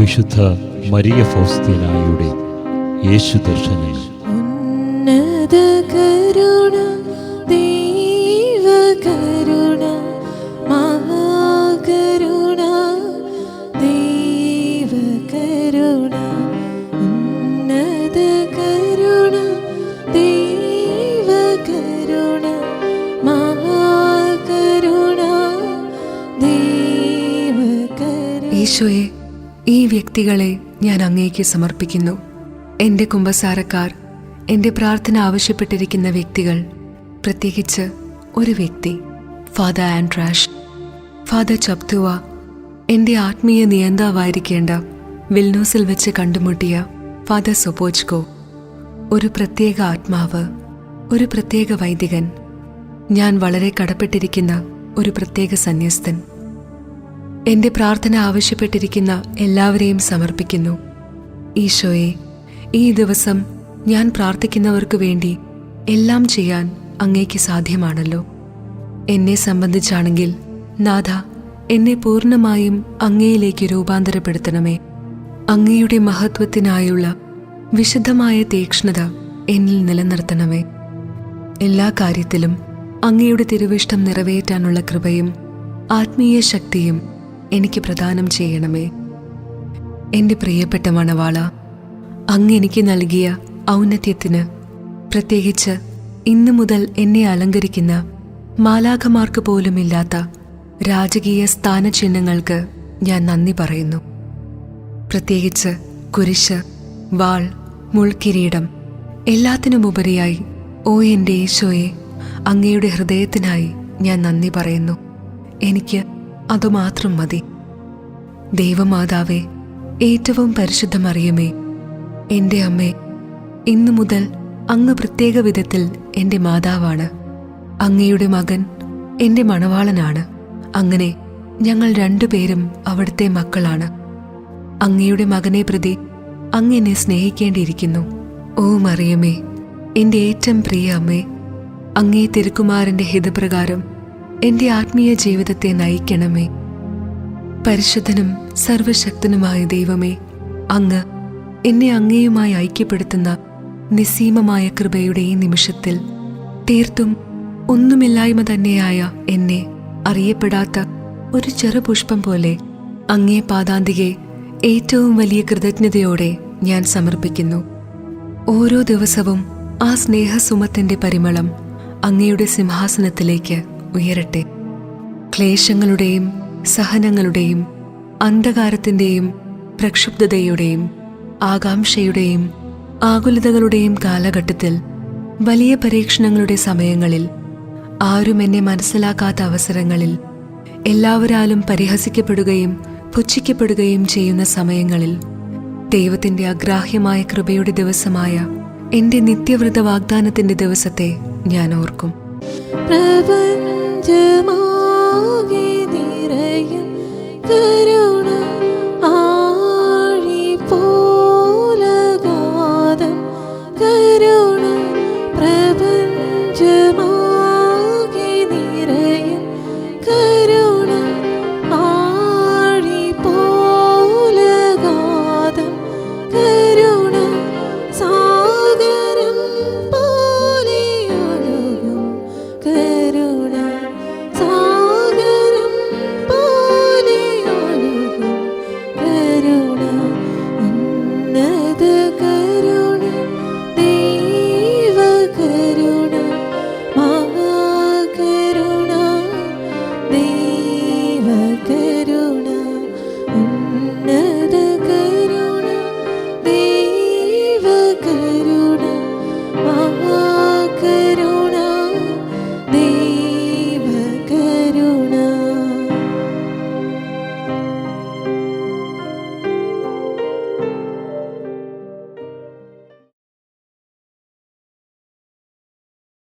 വിശുദ്ധ മരിയ ഫൗസ്തീനായുടെ യേശു ദർശനം. ഉന്നത കരുണ ദൈവ കരുണ മഹാകരുണ ദൈവ കരുണ. ഉന്നത കരുണ ദൈവ കരുണ മഹാകരുണ ദൈവ കരുണ. ഈശോയെ ഈ വ്യക്തികളെ ഞാൻ അങ്ങേക്ക് സമർപ്പിക്കുന്നു. എന്റെ കുമ്പസാരക്കാർ എന്റെ പ്രാർത്ഥന ആവശ്യപ്പെട്ടിരിക്കുന്ന വ്യക്തികൾ പ്രത്യേകിച്ച് ഒരു വ്യക്തി ഫാദർ ആൻഡ്രാഷ്. ഫാദർ ചപ്തുവ എന്റെ ആത്മീയ നിയന്താവായിരിക്കേണ്ട വിൽനോസിൽ വെച്ച് കണ്ടുമുട്ടിയ ഫാദർ സൊപ്പോജ്കോ ഒരു പ്രത്യേക ആത്മാവ് ഒരു പ്രത്യേക വൈദികൻ ഞാൻ വളരെ കടപ്പെട്ടിരിക്കുന്ന ഒരു പ്രത്യേക സന്യസ്തൻ. എന്റെ പ്രാർത്ഥന ആവശ്യപ്പെട്ടിരിക്കുന്ന എല്ലാവരെയും സമർപ്പിക്കുന്നു. ഈശോയെ ഈ ദിവസം ഞാൻ പ്രാർത്ഥിക്കുന്നവർക്ക് വേണ്ടി എല്ലാം ചെയ്യാൻ അങ്ങേക്ക് സാധ്യമാണല്ലോ. എന്നെ സംബന്ധിച്ചാണെങ്കിൽ നാഥ എന്നെ പൂർണമായും അങ്ങയിലേക്ക് രൂപാന്തരപ്പെടുത്തണമേ. അങ്ങയുടെ മഹത്വത്തിനായുള്ള വിശുദ്ധമായ തീക്ഷ്ണത എന്നിൽ നിലനിർത്തണമേ. എല്ലാ കാര്യത്തിലും അങ്ങയുടെ തിരുവിഷ്ടം നിറവേറ്റാനുള്ള കൃപയും ആത്മീയ ശക്തിയും എനിക്ക് പ്രദാനം ചെയ്യണമേ. എന്റെ പ്രിയപ്പെട്ട മണവാള അങ്ങ് എനിക്ക് നൽകിയ ഔന്നത്യത്തിന് പ്രത്യേകിച്ച് ഇന്നു മുതൽ എന്നെ അലങ്കരിക്കുന്ന മാലാഖമാർക്ക് പോലുമില്ലാത്ത രാജകീയ സ്ഥാനചിഹ്നങ്ങൾക്ക് ഞാൻ നന്ദി പറയുന്നു. പ്രത്യേകിച്ച് കുരിശ് വാൾ മുൾക്കിരീടം എല്ലാത്തിനുമുപരിയായി ഓ എന്റെ ഈശോയെ അങ്ങയുടെ ഹൃദയത്തിനായി ഞാൻ നന്ദി പറയുന്നു. എനിക്ക് അതുമാത്രം മതി. ദേവമാതാവേ ഏറ്റവും പരിശുദ്ധമറിയമേ എന്റെ അമ്മേ ഇന്നു മുതൽ അങ്ങ് പ്രത്യേക വിധത്തിൽ എന്റെ മാതാവാണ്. അങ്ങയുടെ മകൻ എന്റെ മണവാളനാണ്. അങ്ങനെ ഞങ്ങൾ രണ്ടുപേരും അവിടുത്തെ മക്കളാണ്. അങ്ങയുടെ മകനെ പ്രതി അങ്ങ് എന്നെ സ്നേഹിക്കേണ്ടിയിരിക്കുന്നു. ഓ മറിയമേ എന്റെ ഏറ്റവും പ്രിയ അമ്മേ അങ്ങേ തിരുക്കുമാരന്റെ ഹിതപ്രകാരം എന്റെ ആത്മീയ ജീവിതത്തെ നയിക്കണമേ. പരിശുദ്ധനും സർവശക്തനുമായ ദൈവമേ അങ്ങ് എന്നെ അങ്ങയുമായി ഐക്യപ്പെടുത്തുന്ന നിസ്സീമമായ കൃപയുടെ ഈ നിമിഷത്തിൽ തീർത്തും ഒന്നുമില്ലായ്മ തന്നെയായ എന്നെ അറിയപ്പെടാത്ത ഒരു ചെറുപുഷ്പം പോലെ അങ്ങേ പാതാന്തികെ ഏറ്റവും വലിയ കൃതജ്ഞതയോടെ ഞാൻ സമർപ്പിക്കുന്നു. ഓരോ ദിവസവും ആ സ്നേഹസുമത്തിന്റെ പരിമളം അങ്ങയുടെ സിംഹാസനത്തിലേക്ക് ഉയരട്ടെ. ക്ലേശങ്ങളുടെയും സഹനങ്ങളുടെയും അന്ധകാരത്തിന്റെയും പ്രക്ഷുബ്ധതയുടെയും ആകാംക്ഷയുടെയും ആകുലതകളുടെയും കാലഘട്ടത്തിൽ വലിയ പരീക്ഷണങ്ങളുടെ സമയങ്ങളിൽ ആരും എന്നെ മനസ്സിലാക്കാത്ത അവസരങ്ങളിൽ എല്ലാവരാലും പരിഹസിക്കപ്പെടുകയും പുച്ഛിക്കപ്പെടുകയും ചെയ്യുന്ന സമയങ്ങളിൽ ദൈവത്തിന്റെ അഗ്രാഹ്യമായ കൃപയുടെ ദിവസമായ എന്റെ നിത്യവ്രത വാഗ്ദാനത്തിന്റെ ദിവസത്തെ ഞാൻ ഓർക്കും. പ്രപഞ്ചമാകെ നിറയും കരുണ